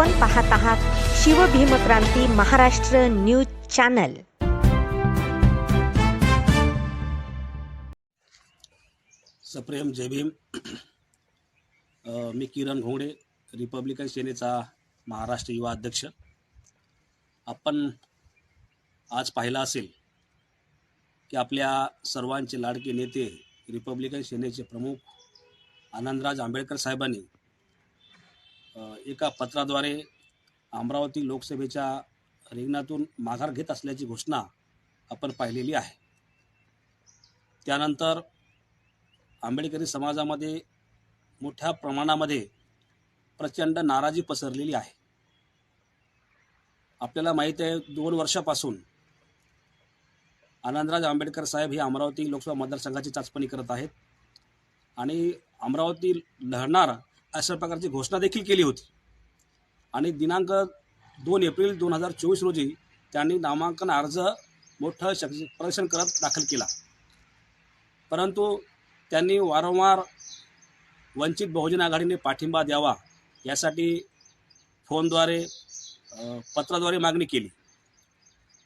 आपण पाहत आहात शिवभीमक्रांती महाराष्ट्र न्यूज चॅनल. सप्रेम जय भीम. मी किरण घोंगडे रिपब्लिकन सेनेचा महाराष्ट्र युवा अध्यक्ष. आपण आज पाहिलं असेल की आपल्या सर्वांचे लाडके नेते रिपब्लिकन सेनेचे प्रमुख आनंदराज आंबेडकर साहेबांनी एका पत्राद्वारे अमरावती लोकसभेच्या रिंगणातून माघार घेत असल्याची घोषणा आपण पाहिलेली आहे. त्यानंतर आंबेडकरी समाजामध्ये मोठ्या प्रमाणामध्ये प्रचंड नाराजी पसरलेली आहे. आपल्याला माहीत आहे दोन वर्षापासून आनंदराज आंबेडकर साहेब हे अमरावती लोकसभा मतदारसंघाची चाचपणी करत आहेत. आणि अमरावती लढणार अशा प्रकारची घोषणा देखील केली होती. आणि दिनांक दोन एप्रिल दोन हजार चोवीस रोजी त्यांनी नामांकन अर्ज मोठं शक प्रदर्शन करत दाखल केला. परंतु त्यांनी वारंवार वंचित बहुजन आघाडीने पाठिंबा द्यावा यासाठी फोनद्वारे पत्राद्वारे मागणी केली.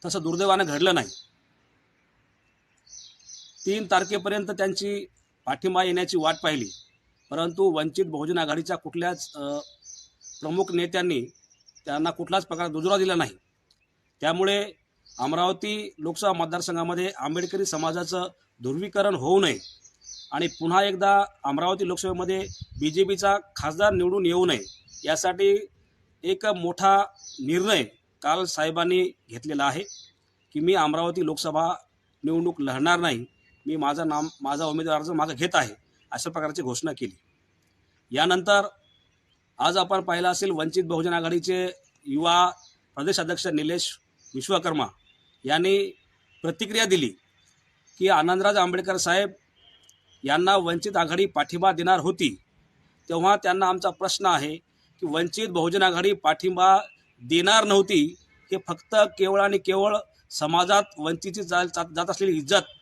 तसं दुर्दैवानं घडलं नाही. तीन तारखेपर्यंत त्यांची पाठिंबा येण्याची वाट पाहिली. परंतु वंचित बहुजन आघाडीच्या कुठल्याच प्रमुख नेत्यांनी त्यांना कुठलाच प्रकार दुजोरा दिला नाही. त्यामुळे अमरावती लोकसभा मतदारसंघामध्ये आंबेडकरी समाजाचं ध्रुवीकरण होऊ नये आणि पुन्हा एकदा अमरावती लोकसभेमध्ये बी जे पीचा खासदार निवडून येऊ नये यासाठी एक मोठा निर्णय काल साहेबांनी घेतलेला आहे की मी अमरावती लोकसभा निवडणूक लढणार नाही. मी माझं नाम माझा उमेदवार अर्ज मागं घेत आहे. अशा प्रकारची घोषणा केली. यानंतर आज आपण पाहिलं असेल वंचित बहुजन आघाडीचे युवा प्रदेशाध्यक्ष निलेश विश्वकर्मा यांनी प्रतिक्रिया दिली की आनंदराज आंबेडकर साहेब यांना वंचित आघाडी पाठिंबा देणार होती तेव्हा त्यांना आमचा प्रश्न आहे की वंचित बहुजन आघाडी पाठिंबा देणार नव्हती हे फक्त केवळ आणि केवळ समाजात वंचितची जा जात जात असलेली इज्जत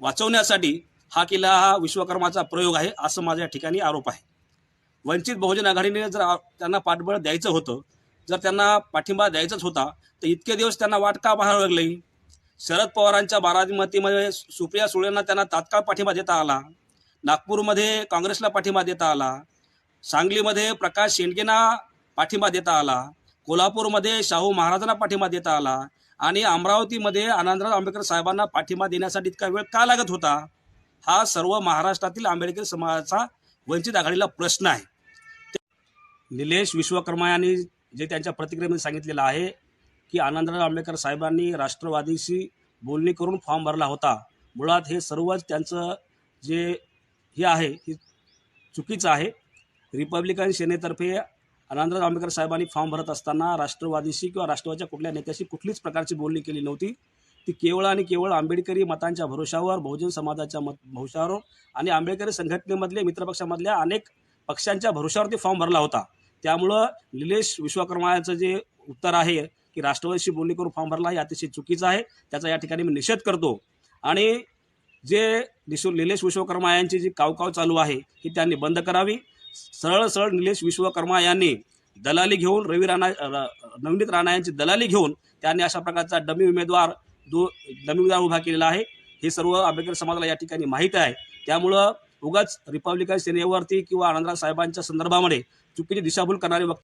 वाचवण्यासाठी हा किल्ला हा विश्वकर्माचा प्रयोग आहे असं माझ्या ठिकाणी आरोप आहे. वंचित बहुजन आघाडीने जर त्यांना पाठबळ द्यायचं होतं जर त्यांना पाठिंबा द्यायचाच होता तर इतके दिवस त्यांना वाट का पाहावं लागली? शरद पवारांच्या बारामतीमध्ये सुप्रिया सुळेंना त्यांना तात्काळ पाठिंबा देता आला नागपूरमध्ये काँग्रेसला पाठिंबा देता आला सांगलीमध्ये प्रकाश शेंडगेंना पाठिंबा देता आला कोल्हापूरमध्ये शाहू महाराजांना पाठिंबा देता आला आणि अमरावतीमध्ये आनंदराव आंबेडकर साहेबांना पाठिंबा देण्यासाठी इतका वेळ का लागत होता? हा सर्व महाराष्ट्रातील आंबेडकरी समाजाचा वंचित आघाडीला प्रश्न आहे. निलेश विश्वकर्मा यांनी जे त्यांच्या प्रतिक्रियेमध्ये सांगितलेलं आहे की आनंदराव आंबेडकर साहेबांनी राष्ट्रवादीशी बोलणी करून फॉर्म भरला होता. मुळात हे सर्वच त्यांचं जे हे आहे हे चुकीचं आहे. रिपब्लिकन सेनेतर्फे आनंदराव आंबेडकर साहेबांनी फॉर्म भरत असताना राष्ट्रवादीशी किंवा राष्ट्रवादीच्या कुठल्या नेत्याशी कुठलीच प्रकारची बोलणी केली नव्हती. ती केवळ आणि केवळ आंबेडकरी मतांच्या भरोशावर बहुजन समाजाच्या मत भरोशावर आणि आंबेडकरी संघटनेमधले मित्रपक्षामधल्या अनेक पक्षांच्या भरोशावरती फॉर्म भरला होता. त्यामुळं निलेश विश्वकर्मा जे उत्तर आहे की राष्ट्रवादीशी बोलणी करून फॉर्म भरला हे अतिशय चुकीचं आहे. त्याचा या ठिकाणी मी निषेध करतो. आणि जे निशु निलेश विश्वकर्मा यांची जी कावकाव चालू आहे ही त्यांनी बंद करावी. सरळ सरळ निलेश विश्वकर्मा यांनी दलाली घेऊन रवी राणा र- नवनीत राणा यांची दलाली घेऊन त्यांनी अशा प्रकारचा डमी उमेदवार दो डमी उभा केलेला आहे. हे सर्व आंबेडकर समाजाला या ठिकाणी माहीत आहे. त्यामुळं उगाच रिपब्लिकन सेनेवरती किंवा आनंदराव साहेबांच्या संदर्भामध्ये चुकीची दिशाभूल करणारे वक्त